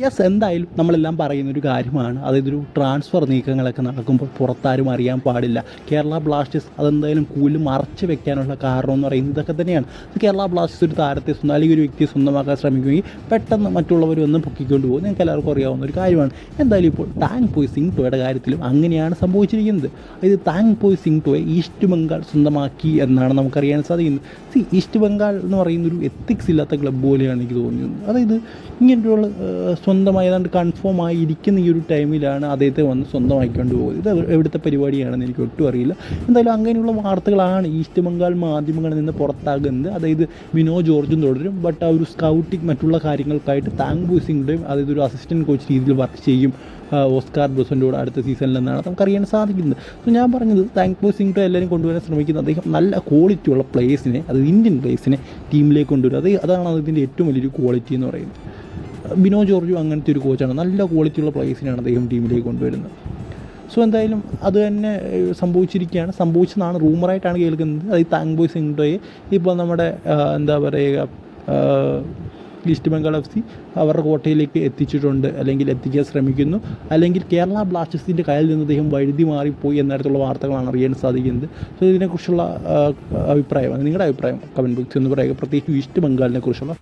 Yes എന്തായാലും നമ്മളെല്ലാം പറയുന്ന ഒരു കാര്യമാണ്. അതായത് ട്രാൻസ്ഫർ നീക്കങ്ങളൊക്കെ നടക്കുമ്പോൾ പുറത്താരും അറിയാൻ പാടില്ല. കേരള ബ്ലാസ്റ്റേഴ്സ് അതെന്തായാലും കൂടുതൽ മറച്ചു വെക്കാനുള്ള കാരണം എന്ന് പറയുന്നത് ഇതൊക്കെ തന്നെയാണ്. കേരള ബ്ലാസ്റ്റേഴ്സ് ഒരു താരത്തെ സ്വന്തം അല്ലെങ്കിൽ ഒരു വ്യക്തിയെ സ്വന്തമാക്കാൻ ശ്രമിക്കുകയും പെട്ടെന്ന് മറ്റുള്ളവർ വന്ന് പൊക്കിക്കൊണ്ട് പോകും. നിങ്ങൾക്ക് എല്ലാവർക്കും അറിയാവുന്ന ഒരു കാര്യമാണ്. എന്തായാലും ഇപ്പോൾ താങ് പോയ് സിംഗ് ടോയുടെ കാര്യത്തിലും അങ്ങനെയാണ് സംഭവിച്ചിരിക്കുന്നത്. അതായത് താങ് പോയ് സിംഗ് ടോയെ ഈസ്റ്റ് ബംഗാൾ സ്വന്തമാക്കി എന്നാണ് നമുക്കറിയാൻ സാധിക്കുന്നത്. സി ഈസ്റ്റ് ബംഗാൾ എന്ന് പറയുന്ന ഒരു എത്തിക്സ് ഇല്ലാത്ത ക്ലബ്ബ് പോലെയാണ് എനിക്ക് തോന്നിയത്. അതായത് ഇങ്ങനെയുള്ള സ്വന്തമായി ഏതാണ്ട് കൺഫേം ആയി ഇരിക്കുന്ന ഈ ഒരു ടൈമിലാണ് അദ്ദേഹത്തെ വന്ന് സ്വന്തമാക്കിക്കൊണ്ട് പോകുന്നത്. ഇത് എവി- എവിടുത്തെ പരിപാടിയാണെന്ന് എനിക്ക് ഒട്ടും അറിയില്ല. എന്തായാലും അങ്ങനെയുള്ള വാർത്തകളാണ് ഈസ്റ്റ് ബംഗാൾ മാധ്യമങ്ങളിൽ നിന്ന് പുറത്താകുന്നത്. അതായത് വിനോ ജോർജും തുടരും. ബട്ട് ആ ഒരു സ്കൗട്ടിങ് മറ്റുള്ള കാര്യങ്ങൾക്കായിട്ട് താങ് സിംഗുടെയും അതായത് ഒരു അസിസ്റ്റന്റ് കോച്ച് രീതിയിൽ വർക്ക് ചെയ്യും ഓസ്കാർ ബ്രസന്റെ കൂടെ അടുത്ത സീസണിൽ നിന്നാണ് നമുക്കറിയാൻ സാധിക്കുന്നത്. സോ ഞാൻ പറഞ്ഞത് താങ്ക് ബോ സിംഗ് എല്ലാവരും കൊണ്ടുവരാൻ ശ്രമിക്കുന്നത് അദ്ദേഹം നല്ല ക്വാളിറ്റിയുള്ള പ്ലേയേഴ്സിനെ അത് ഇന്ത്യൻ പ്ലേയേഴ്സിനെ ടീമിലേക്ക് കൊണ്ടുവരും. അത് അതാണ് അതിന്റെ ഏറ്റവും വലിയൊരു ക്വാളിറ്റി എന്ന് പറയുന്നത്. ബിനോ ജോർജും അങ്ങനത്തെ ഒരു കോച്ചാണ്. നല്ല ക്വാളിറ്റിയുള്ള പ്ലേയേഴ്സിനെയാണ് അദ്ദേഹം ടീമിലേക്ക് കൊണ്ടുവരുന്നത്. സോ എന്തായാലും അത് തന്നെ സംഭവിച്ചിരിക്കുകയാണ്. സംഭവിച്ചതാണ് റൂമറായിട്ടാണ് കേൾക്കുന്നത്. അത് ഈ താങ് ബോയ് സിംഗ്ടോയെ ഇപ്പോൾ നമ്മുടെ എന്താ പറയുക ഈസ്റ്റ് ബംഗാൾ എഫ് സി അവരുടെ കോട്ടയിലേക്ക് എത്തിച്ചിട്ടുണ്ട്. അല്ലെങ്കിൽ എത്തിക്കാൻ ശ്രമിക്കുന്നു. അല്ലെങ്കിൽ കേരള ബ്ലാസ്റ്റേഴ്സിന്റെ കയ്യിൽ നിന്ന് അദ്ദേഹം വഴുതി മാറിപ്പോയി എന്നിടത്തുള്ള വാർത്തകളാണ് അറിയാൻ സാധിക്കുന്നത്. സോ ഇതിനെക്കുറിച്ചുള്ള അഭിപ്രായം നിങ്ങളുടെ അഭിപ്രായം കമന്റ് ബോക്സിൽ ഒന്ന് പറയുക. പ്രത്യേകിച്ച് ഈസ്റ്റ് ബംഗാളിനെ കുറിച്ചുള്ള